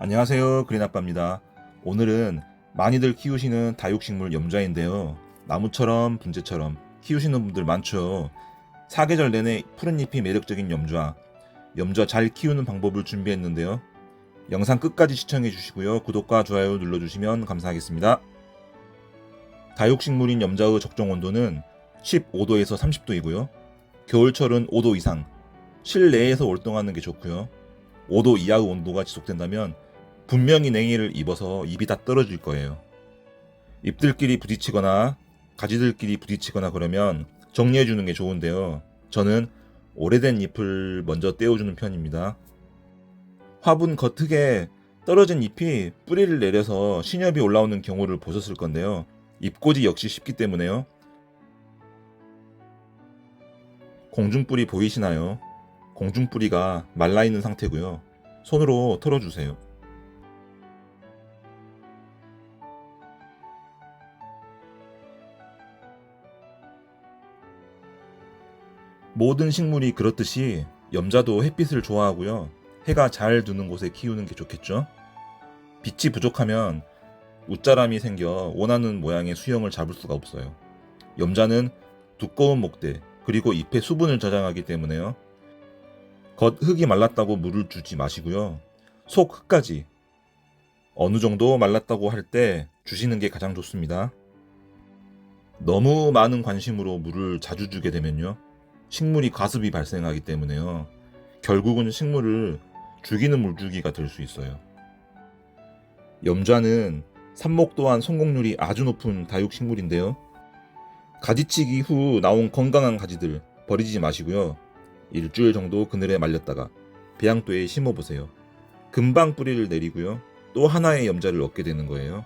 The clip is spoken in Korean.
안녕하세요. 그린아빠입니다. 오늘은 많이들 키우시는 다육식물 염좌인데요. 나무처럼 분재처럼 키우시는 분들 많죠. 사계절 내내 푸른 잎이 매력적인 염좌. 염좌 잘 키우는 방법을 준비했는데요. 영상 끝까지 시청해 주시고요. 구독과 좋아요 눌러주시면 감사하겠습니다. 다육식물인 염좌의 적정 온도는 15도에서 30도이고요. 겨울철은 5도 이상, 실내에서 월동하는 게 좋고요. 5도 이하의 온도가 지속된다면 분명히 냉해를 입어서 잎이 다 떨어질 거예요. 잎들끼리 부딪히거나 가지들끼리 부딪히거나 그러면 정리해 주는 게 좋은데요. 저는 오래된 잎을 먼저 떼어주는 편입니다. 화분 겉흙에 떨어진 잎이 뿌리를 내려서 신엽이 올라오는 경우를 보셨을 건데요. 잎꽂이 역시 쉽기 때문에요. 공중뿌리 보이시나요? 공중뿌리가 말라있는 상태고요. 손으로 털어주세요. 모든 식물이 그렇듯이 염자도 햇빛을 좋아하고요. 해가 잘 드는 곳에 키우는 게 좋겠죠. 빛이 부족하면 웃자람이 생겨 원하는 모양의 수영을 잡을 수가 없어요. 염자는 두꺼운 목대 그리고 잎의 수분을 저장하기 때문에요. 겉 흙이 말랐다고 물을 주지 마시고요. 속 흙까지 어느 정도 말랐다고 할 때 주시는 게 가장 좋습니다. 너무 많은 관심으로 물을 자주 주게 되면요. 식물이 과습이 발생하기 때문에요. 결국은 식물을 죽이는 물주기가 될 수 있어요. 염좌는 삽목 또한 성공률이 아주 높은 다육식물인데요. 가지치기 후 나온 건강한 가지들 버리지 마시고요. 일주일 정도 그늘에 말렸다가 배양토에 심어보세요. 금방 뿌리를 내리고요. 또 하나의 염자를 얻게 되는 거예요.